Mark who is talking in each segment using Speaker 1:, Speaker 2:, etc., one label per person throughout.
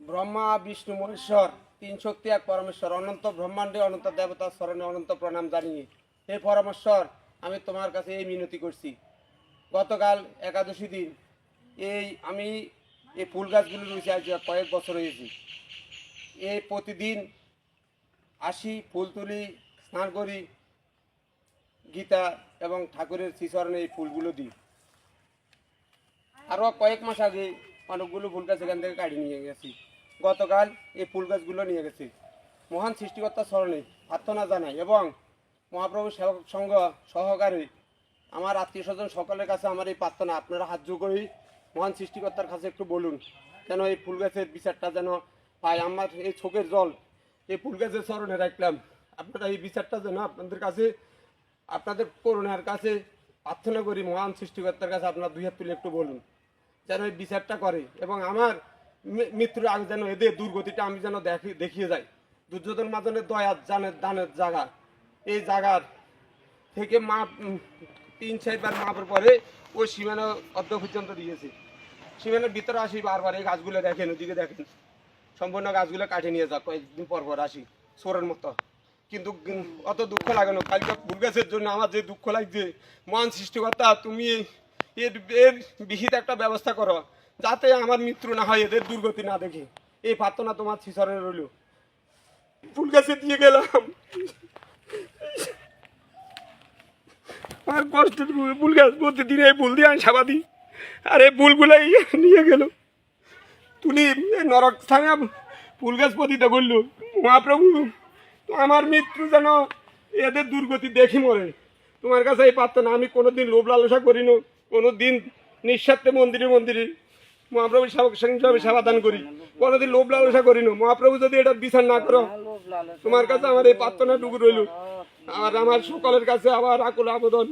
Speaker 1: ব্রহ্মা, বিষ্ণু, মহেশ্বর, তিন শক্তি, এক পরমেশ্বর। অনন্ত ব্রহ্মাণ্ডে, অনন্ত দেবতার স্মরণে অনন্ত প্রণাম জানিয়ে, হে পরমেশ্বর, আমি তোমার কাছে এই মিনতি করছি। গতকাল একাদশী দিন, এই আমি এই ফুল গাছগুলো রয়েছে, আজ কয়েক বছর হয়েছি। এই প্রতিদিন আসি, ফুল তুলি, স্নান করি, গীতা এবং ঠাকুরের শ্রীচরণে এই ফুলগুলো দিই। আরও কয়েক মাস আগে অনেকগুলো ফুল গাছ এখান থেকে কাটিয়ে নিয়ে গেছি। গতকাল এই ফুল গাছগুলো নিয়ে গেছি। মহান সৃষ্টিকর্তার স্মরণে প্রার্থনা জানাই এবং মহাপ্রভু সেবক সংঘ সহকারে আমার আত্মীয় স্বজন সকলের কাছে আমার এই প্রার্থনা, আপনারা যোগ করি মহান সৃষ্টিকর্তার কাছে একটু বলুন যেন এই ফুল গাছের বিচারটা যেন পাই আমার এই চোখের জল, এই ফুল গাছের স্মরণে রাখলাম। আপনারা এই বিচারটা যেন আপনাদের কাছে, আপনাদের করুণার কাছে, প্রার্থনা করি মহান সৃষ্টিকর্তার কাছে আপনার দুই হাত তুলে একটু বলুন, যেন এই বিচারটা করে এবং আমার মৃত্যুর আগে যেন এদের দুর্গতিটা আমি যেন দেখি, দেখিয়ে যাই। দুর্যোধন মাদনের দয়ার জানের দানের জায়গা। এই জায়গার থেকে মা তিন চারবার মাপের পরে ওই সীমানা অর্ধ পর্যন্ত দিয়েছে। সীমানার ভিতরে আসি বারবার, এই গাছগুলো দেখেন, ওদিকে দেখেন। সম্পূর্ণ গাছগুলো কাটে নিয়ে যাক, কয়েকদিন পর পর আসি, সোরের মতো। কিন্তু অত দুঃখ লাগে না, কালকে ফুল গাছের জন্য আমার যে দুঃখ লাগছে, মহান সৃষ্টিকর্তা, তুমি এর এর বিহিত একটা ব্যবস্থা করো, যাতে আমার মৃত্যু না হয়, এদের দুর্গতি না দেখে। এই প্রার্থনা তোমার শিশরে রইল। ফুল গাছে দিয়ে গেলাম। আর কষ্টের ফুল গাছ, প্রতিদিন এই ফুল দিয়ে আমি সাবা দিই আর এই ফুলগুলাই নিয়ে গেল। এই নরক স্থানে ফুল গাছ পতিত করল। মহাপ্রভু, আমার মৃত্যু যেন এদের দুর্গতি দেখি মরে। তোমার কাছে এই প্রার্থনা, আমি কোনো দিন লোভ লালসা করি না কোনো দিন নিঃস্বার্থে মন্দিরে মন্দিরে মহাপ্রভু সেবক হিসাবে সেবা দান করি, কোনোদিন লোভ লালসা করি না মহাপ্রভু, যদি এটার বিচার না করো, তোমার কাছে আমার এই প্রার্থনা টুকু রইল। আর আমার সকলের কাছে আবার আকুল আবেদন।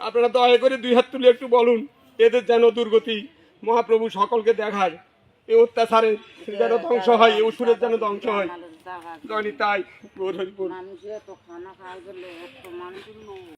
Speaker 1: আপনারা দয়া করে দুই হাত তুলে একটু বলুন, এদের যেন দুর্গতি মহাপ্রভু সকলকে দেখায়। এই অত্যাচারে যেন ধ্বংস হয় এই অসুরের যেন ধ্বংস হয়। তাই
Speaker 2: মানুষের তো খানা